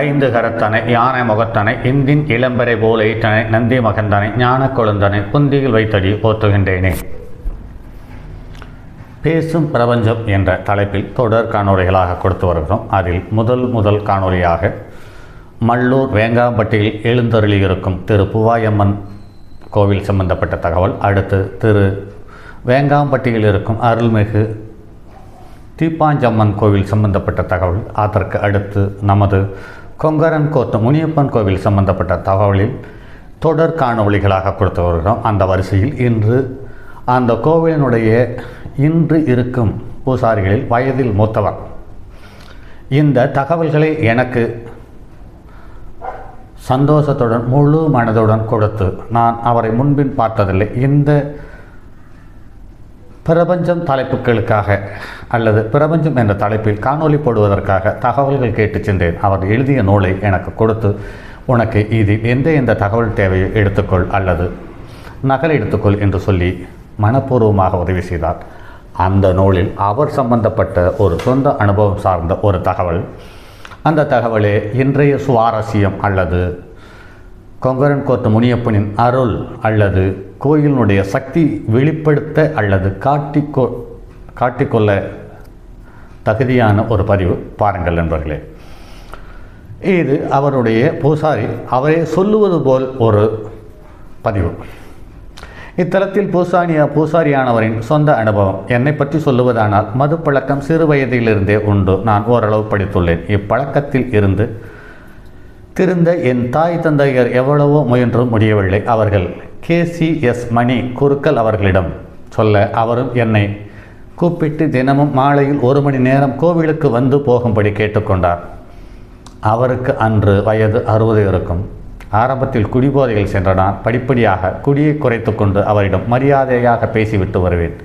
ஐந்து கரத்தனை யானை முகத்தனை இந்தின் இளம்பரை போல ஈட்டனை நந்தி மகந்தனை ஞான கொழுந்தனை புந்தியில் வைத்தடி போற்றுகின்றேனே. பேசும் பிரபஞ்சம் என்ற தலைப்பில் தொடர் காணொளிகளாக கொடுத்து வருகிறோம். அதில் முதல் முதல் காணொளியாக மல்லூர் வேங்காம்பட்டியில் எழுந்தருளியிருக்கும் திரு புவாயம்மன் கோவில் சம்பந்தப்பட்ட தகவல். அடுத்து திரு வேங்காம்பட்டியில் இருக்கும் அருள்மிகு தீப்பாஞ்சம்மன் கோவில் சம்பந்தப்பட்ட தகவல். அதற்கு அடுத்து நமது கொங்கரன் கோத்த முனியப்பன் கோவில் சம்பந்தப்பட்ட தகவலில் தொடர் காணொளிகளாக கொடுத்து வருகிறோம். அந்த வரிசையில் இன்று அந்த கோவிலினுடைய இன்று இருக்கும் பூசாரிகளில் வயதில் மூத்தவர். இந்த தகவல்களை எனக்கு சந்தோஷத்துடன் முழு மனதுடன் கொடுத்து நான் அவரை முன்பின் பார்த்ததில்லை. இந்த பிரபஞ்சம் தலைப்புகளுக்காக அல்லது பிரபஞ்சம் என்ற தலைப்பில் காணொலி போடுவதற்காக தகவல்கள் கேட்டு சென்றேன். அவர் எழுதிய நூலை எனக்கு கொடுத்து உனக்கு இதில் எந்த எந்த தகவல் தேவையை எடுத்துக்கொள் அல்லது நகல் எடுத்துக்கொள் என்று சொல்லி மனப்பூர்வமாக உதவி செய்தார். அந்த நூலில் அவர் சம்பந்தப்பட்ட ஒரு சொந்த அனுபவம் சார்ந்த ஒரு தகவல். அந்த தகவலே இன்றைய சுவாரஸ்யம் அல்லது கொங்கரன் கோத்த முனியப்பனின் அருள் அல்லது கோயிலினுடைய சக்தி வெளிப்படுத்த அல்லது காட்டிக்கொ காட்டிக்கொள்ள தகுதியான ஒரு பதிவு. பாருங்கள் நண்பர்களே. இது அவருடைய பூசாரி அவரே சொல்லுவது போல் ஒரு பதிவு. இத்தலத்தில் பூசானியா பூசாரியானவரின் சொந்த அனுபவம். என்னை பற்றி சொல்லுவதானால் மது பழக்கம் சிறு வயதிலிருந்தே உண்டு. நான் ஓரளவு படித்துள்ளேன். இப்பழக்கத்தில் இருந்து திருந்த என் தாய் தந்தையர் எவ்வளவோ முயன்றும் முடியவில்லை. அவர்கள் கேசிஎஸ் மணி குருக்கள் அவர்களிடம் சொல்ல அவரும் என்னை கூப்பிட்டு தினமும் மாலையில் ஒரு மணி நேரம் கோவிலுக்கு வந்து போகும்படி கேட்டுக்கொண்டார். அவருக்கு அன்று வயது அறுபது இருக்கும். ஆரம்பத்தில் குடிபோதையில் சென்ற நான் படிப்படியாக குடியை குறைத்து கொண்டு அவரிடம் மரியாதையாக பேசிவிட்டு வருவேன்.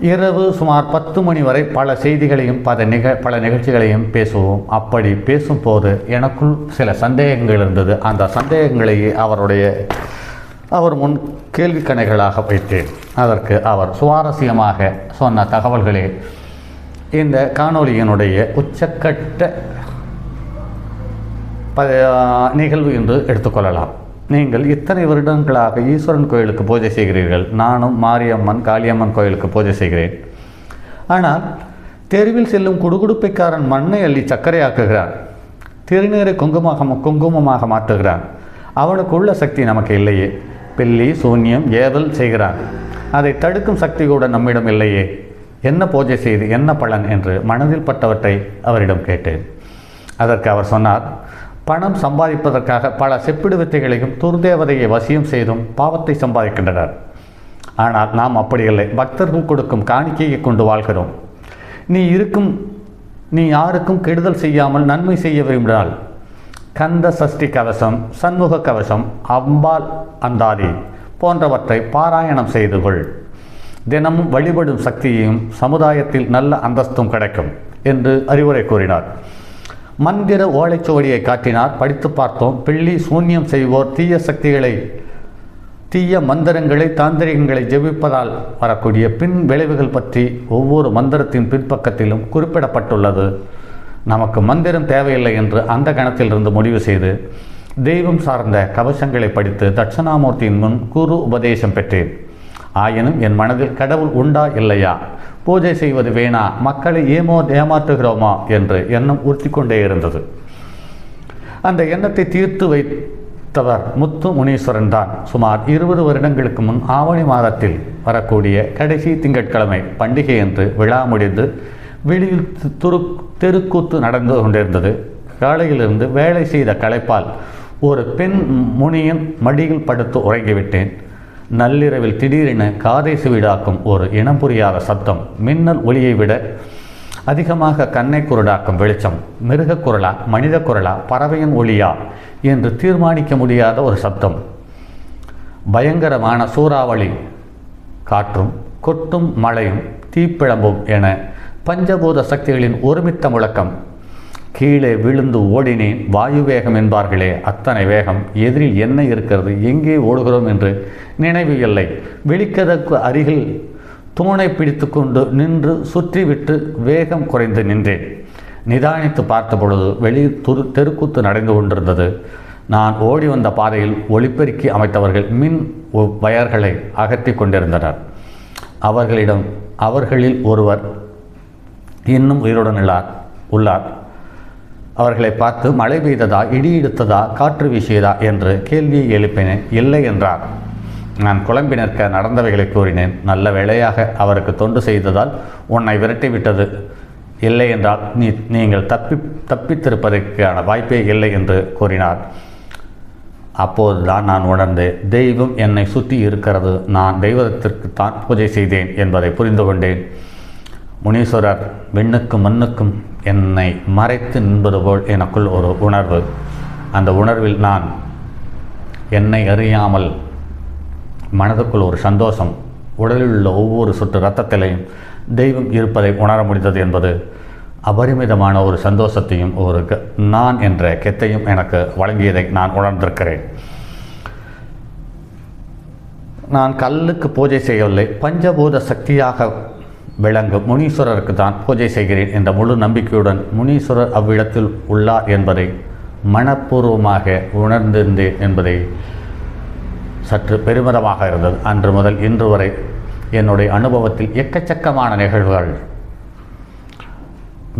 இரவு சுமார் பத்து மணி வரை பல செய்திகளையும் பல நிக பல நிகழ்ச்சிகளையும் பேசுவோம். அப்படி பேசும்போது எனக்குள் சில சந்தேகங்கள் இருந்தது. அந்த சந்தேகங்களையே அவருடைய அவர் முன் கேள்வி கணைகளாக வைத்தேன். அதற்கு அவர் சுவாரஸ்யமாக சொன்ன தகவல்களே இந்த காணொளியினுடைய உச்சக்கட்ட ப நிகழ்வு என்று எடுத்துக்கொள்ளலாம். நீங்கள் இத்தனை வருடங்களாக ஈஸ்வரன் கோயிலுக்கு பூஜை செய்கிறீர்கள். நானும் மாரியம்மன் காளியம்மன் கோயிலுக்கு பூஜை செய்கிறேன். ஆனால் தெருவில் செல்லும் குடுகுடுப்பைக்காரன் மண்ணை அள்ளி சர்க்கரையாக்குகிறான். திருநீரை குங்குமமாக குங்குமமாக மாற்றுகிறான். அவனுக்கு உள்ள சக்தி நமக்கு இல்லையே. பில்லி சூன்யம் ஏவல் செய்கிறான். அதை தடுக்கும் சக்தி கூட நம்மிடம் இல்லையே. என்ன பூஜை செய்து என்ன பலன் என்று மனதில் பட்டவற்றை அவரிடம் கேட்டேன். அதற்கு அவர் சொன்னார் பணம் சம்பாதிப்பதற்காக பல செப்பிடு வித்தைகளையும் துர்தேவதையை வசியம் செய்தும் பாவத்தை சம்பாதிக்கின்றனர். ஆனால் நாம் அப்படி இல்லை பக்தர்கள் கொடுக்கும் காணிக்கையை கொண்டு வாழ்கிறோம். நீ இருக்கும் நீ யாருக்கும் கெடுதல் செய்யாமல் நன்மை செய்ய விரும்பினால் கந்த சஷ்டி கவசம் சண்முக கவசம் அம்பாள் அந்தாதி போன்றவற்றை பாராயணம் செய்து கொள். தினமும் வழிபடும் சக்தியையும் சமுதாயத்தில் நல்ல அந்தஸ்தும் கிடைக்கும் என்று அறிவுரை கூறினார். மந்திர ஓலைச்சுவடியை காட்டினார். படித்து பார்த்தோம். பிள்ளி சூன்யம் செய்வோர் தீய சக்திகளை தீய மந்திரங்களை தாந்திரிகங்களை ஜெபிப்பதால் வரக்கூடிய பின் விளைவுகள் பற்றி ஒவ்வொரு மந்திரத்தின் பின்பக்கத்திலும் குறிப்பிடப்பட்டுள்ளது. நமக்கு மந்திரம் தேவையில்லை என்று அந்த கணத்திலிருந்து முடிவு செய்து தெய்வம் சார்ந்த கவசங்களை படித்து தட்சணாமூர்த்தியின் முன் குரு உபதேசம் பெற்றேன். ஆயினும் என் மனதில் கடவுள் உண்டா இல்லையா? பூஜை செய்வது வேணா மக்களை ஏமோ ஏமாற்றுகிறோமா என்று எண்ணம் உறுத்தி கொண்டே இருந்தது. அந்த எண்ணத்தை தீர்த்து வைத்தவர் முத்து முனீஸ்வரன் தான். சுமார் இருபது வருடங்களுக்கு முன் ஆவணி மாதத்தில் வரக்கூடிய கடைசி திங்கட்கிழமை பண்டிகை என்று விழா முடிந்து வெளியில் துரு தெருக்கூத்து நடந்து கொண்டிருந்தது. காலையிலிருந்து வேலை செய்த களைப்பால் ஒரு பெண் முனியின் மடியில் படுத்து உறங்கிவிட்டேன். நள்ளிரவில் திடீரென காதை சுவீடாக்கும் ஒரு இனம் புரியாத சத்தம் மின்னல் ஒளியை விட அதிகமாக கண்ணை குருடாக்கும் வெளிச்சம் மிருக குரலா மனித குரலா பறவையின் ஒளியா என்று தீர்மானிக்க முடியாத ஒரு சத்தம். பயங்கரமான சூறாவளி காற்றும் கொட்டும் மழையும் தீப்பிழம்பும் என பஞ்சபூத சக்திகளின் ஒருமித்த முழக்கம். கீழே விழுந்து ஓடினேன். வாயு வேகம் என்பார்களே அத்தனை வேகம். எதிரில் என்ன இருக்கிறது? எங்கே ஓடுகிறோம்? என்று நினைவு இல்லை. வெளிக்கதற்கு அருகில் தூணை பிடித்து கொண்டு நின்று சுற்றிவிட்டு வேகம் குறைந்து நின்றேன். நிதானித்து பார்த்த பொழுது துரு தெருக்கூத்து நடந்து கொண்டிருந்தது. நான் ஓடி வந்த பாதையில் ஒளிப்பெருக்கி அமைத்தவர்கள் மின் வயர்களை அகற்றி கொண்டிருந்தனர். அவர்களிடம் அவர்களில் ஒருவர் இன்னும் உயிருடன் உள்ளார் உள்ளார். அவர்களை பார்த்து மழை பெய்ததா இடி இடித்ததா காற்று வீசியதா என்று கேள்வியை எழுப்பினேன். இல்லை என்றார். நான் குழம்பி நிற்க நடந்தவைகளை கூறினேன். நல்ல வேளையாக அவருக்கு தொண்டு செய்ததால் உன்னை விரட்டி விட்டது இல்லை என்றால் நீ நீங்கள் தப்பி தப்பித்திருப்பதற்கான வாய்ப்பே இல்லை என்று கூறினார். அப்போதுதான் நான் உணர்ந்தேன் தெய்வம் என்னை சுற்றி இருக்கிறது. நான் தெய்வத்திற்கு தான் பூஜை செய்தேன் என்பதை புரிந்து கொண்டேன். முனீஸ்வரர் விண்ணுக்கும் மண்ணுக்கும் என்னை மறைத்து நின்பது போல் எனக்குள் ஒரு உணர்வு. அந்த உணர்வில் நான் என்னை அறியாமல் மனதுக்குள் ஒரு சந்தோஷம் உடலில் உள்ள ஒவ்வொரு சுற்று ரத்தத்திலையும் தெய்வம் இருப்பதை உணர முடிந்தது என்பது அபரிமிதமான ஒரு சந்தோஷத்தையும் ஒரு க- நான் என்ற கெத்தையும் எனக்கு வழங்கியதை நான் உணர்ந்திருக்கிறேன். நான் கல்லுக்கு பூஜை செய்யவில்லை பஞ்சபூத சக்தியாக விளங்கும் முனீஸ்வரருக்கு தான் பூஜை செய்கிறேன் என்ற முழு நம்பிக்கையுடன் முனீஸ்வரர் அவ்விடத்தில் உள்ளார் என்பதை மனப்பூர்வமாக உணர்ந்திருந்தேன் என்பதை சற்று பெருமிதமாக இருந்தது. அன்று முதல் இன்று வரை என்னுடைய அனுபவத்தில் எக்கச்சக்கமான நிகழ்வுகள்.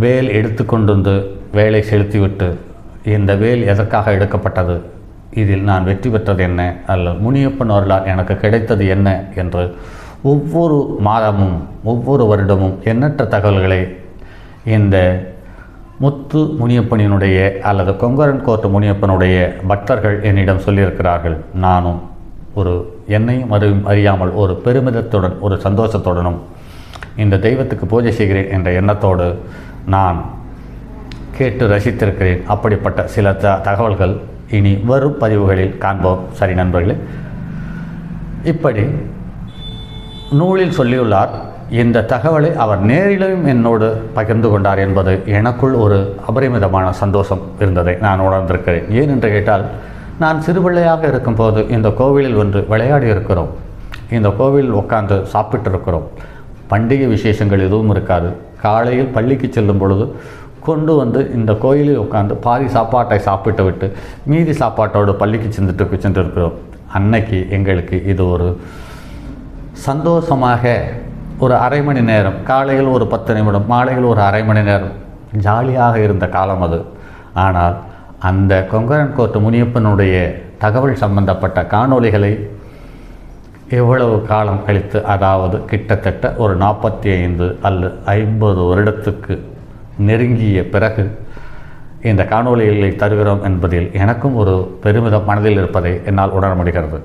வேல் எடுத்துக்கொண்டு வந்து வேலை செலுத்திவிட்டு இந்த வேல் எதற்காக எடுக்கப்பட்டது? இதில் நான் வெற்றி பெற்றது என்ன? அல்ல முனியப்பன் வரலாறு எனக்கு கிடைத்தது என்ன? என்று ஒவ்வொரு மாதமும் ஒவ்வொரு வருடமும் எண்ணற்ற தகவல்களை இந்த முத்து முனியப்பனினுடைய அல்லது கொங்கரன் கோர்ட்டு முனியப்பனுடைய பக்தர்கள் என்னிடம் சொல்லியிருக்கிறார்கள். நானும் ஒரு என்னையும் அறி அறியாமல் ஒரு பெருமிதத்துடன் ஒரு சந்தோஷத்துடனும் இந்த தெய்வத்துக்கு பூஜை செய்கிறேன் என்ற எண்ணத்தோடு நான் கேட்டு ரசித்திருக்கிறேன். அப்படிப்பட்ட சில த தகவல்கள் இனி வரும் பதிவுகளில் காண்போம். சரி நண்பர்களே இப்படி நூலில் சொல்லியுள்ளார் இந்த தகவலை அவர் நேரிலும் என்னோடு பகிர்ந்து கொண்டார் என்பது எனக்குள் ஒரு அபரிமிதமான சந்தோஷம் இருந்ததை நான் உணர்ந்திருக்கிறேன். ஏன் என்று கேட்டால் நான் சிறுபிள்ளையாக இருக்கும்போது இந்த கோவிலில் ஒன்று விளையாடி இருக்கிறோம் இந்த கோவிலில் உட்கார்ந்து சாப்பிட்டு இருக்கிறோம் பண்டிகை விசேஷங்கள் எதுவும் இருக்காது. காலையில் பள்ளிக்கு செல்லும் பொழுது கொண்டு வந்து இந்த கோயிலில் உட்காந்து பாதி சாப்பாட்டை சாப்பிட்டு விட்டு மீதி சாப்பாட்டோடு பள்ளிக்கு சென்றுட்டு சென்றிருக்கிறோம். அன்னைக்கு எங்களுக்கு இது ஒரு சந்தோஷமாக ஒரு அரை மணி நேரம் காலையில் ஒரு பத்து நிமிடம் மாலையில் ஒரு அரை மணி நேரம் ஜாலியாக இருந்த காலம் அது. ஆனால் அந்த கொங்கரன் கோர்ட்டு முனியப்பனுடைய தகவல் சம்பந்தப்பட்ட காணொளிகளை எவ்வளவு காலம் கழித்து அதாவது கிட்டத்தட்ட ஒரு நாற்பத்தி ஐந்து அல்லது ஐம்பது வருடத்துக்கு நெருங்கிய பிறகு இந்த காணொளிகளை தருகிறோம் என்பதில் எனக்கும் ஒரு பெருமிதம் மனதில் இருப்பதை என்னால் உணர முடிகிறது.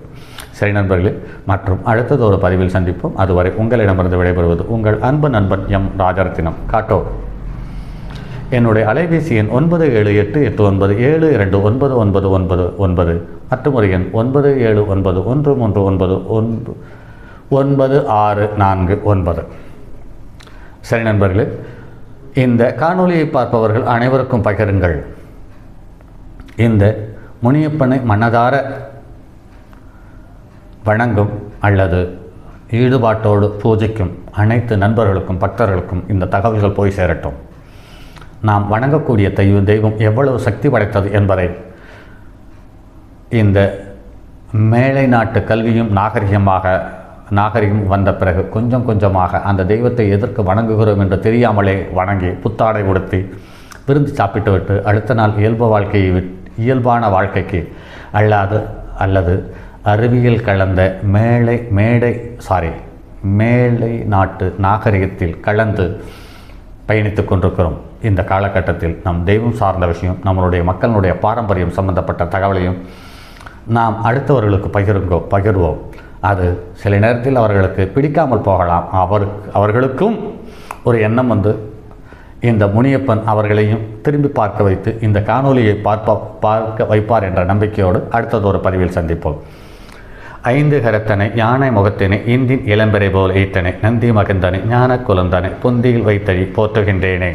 சரி நண்பர்களே மற்றும் அடுத்தது ஒரு பதிவில் சந்திப்போம். அதுவரை உங்களிடமிருந்து விடைபெறுவது உங்கள் அன்பு நண்பன் எம் ராஜரத்தினம். காட்டோ என்னுடைய அலைபேசி எண் ஒன்பது ஏழு எட்டு எட்டு ஒன்பது ஏழு இரண்டு ஒன்பது ஒன்பது ஒன்பது ஒன்பது மற்றும் ஒரு எண் ஒன்பது ஏழு ஒன்பது ஒன்று மூன்று ஒன்பது ஒன்பது ஒன்பது ஆறு நான்கு ஒன்பது. சரி நண்பர்களே இந்த காணொலியை பார்ப்பவர்கள் அனைவருக்கும் பகிருங்கள். இந்த முனியப்பனை மனதார வணங்கும் அல்லது ஈடுபாட்டோடு பூஜைக்கும் அனைத்து நண்பர்களுக்கும் பக்தர்களுக்கும் இந்த தகவல்கள் போய் சேரட்டும். நாம் வணங்கக்கூடிய தெய்வ தெய்வம் எவ்வளவு சக்தி படைத்தது என்பதை இந்த மேலை நாட்டு கல்வியும் நாகரிகமாக நாகரிகம் வந்த பிறகு கொஞ்சம் கொஞ்சமாக அந்த தெய்வத்தை எதற்கு வணங்குகிறோம் என்று தெரியாமலே வணங்கி புத்தாடை உடுத்தி விருந்து சாப்பிட்டு விட்டு அடுத்த நாள் இயல்பு வாழ்க்கையை விட் இயல்பான வாழ்க்கைக்கு அல்லாது அல்லது அறிவியல் கலந்த மேலை மேடை சாரி மேலை நாட்டு நாகரிகத்தில் கலந்து பயணித்துக் கொண்டிருக்கிறோம். இந்த காலகட்டத்தில் நம் தெய்வம் சார்ந்த விஷயம் நம்மளுடைய மக்களுடைய பாரம்பரியம் சம்பந்தப்பட்ட தகவலையும் நாம் அடுத்தவர்களுக்கு பகிருங்கோ பகிர்வோம். அது சில நேரத்தில் அவர்களுக்கு பிடிக்காமல் போகலாம். அவருக்கு அவர்களுக்கும் ஒரு எண்ணம் வந்து இந்த முனியப்பன் அவர்களையும் திரும்பி பார்க்க வைத்து இந்த காணொலியை பார்ப்ப பார்க்க வைப்பார் என்ற நம்பிக்கையோடு அடுத்தது ஒரு பதிவில் சந்திப்போம். ஐந்து கரத்தனை யானை முகத்தினை இந்தின் இளம்பெறை போல் ஈத்தனை நந்தி மகந்தனை ஞான குலந்தனை புந்தியில் வைத்தடி போற்றுகின்றேனே.